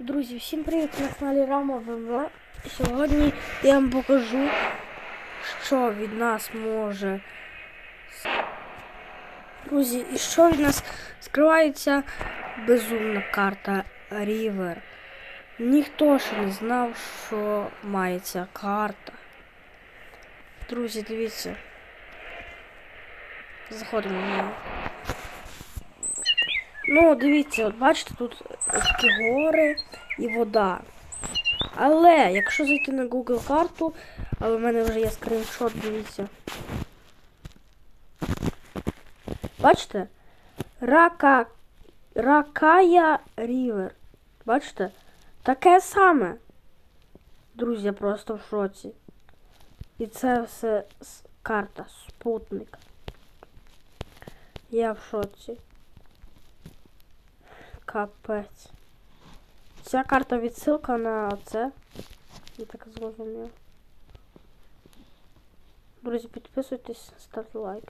Друзі, всім привіт на каналі Рама ВМ. Сьогодні я вам покажу, що від нас може. Друзі, і що від нас скривається безумна карта Рівер. Ніхто ще не знав, що має ця карта. Друзі, дивіться. Заходимо в неї. Ну, дивіться, от бачите, тут такі гори і вода. Але якщо зайти на Google карту, але в мене вже є скріншот, дивіться. Бачите? Рака... Ракая Рівер. Бачите? Таке саме. Друзі, я просто в шоці. І це все карта, спутник. Я в шоці. Капець. Ця карта відсилка на це. Я так зрозумів. Друзі, підписуйтесь, ставте лайк.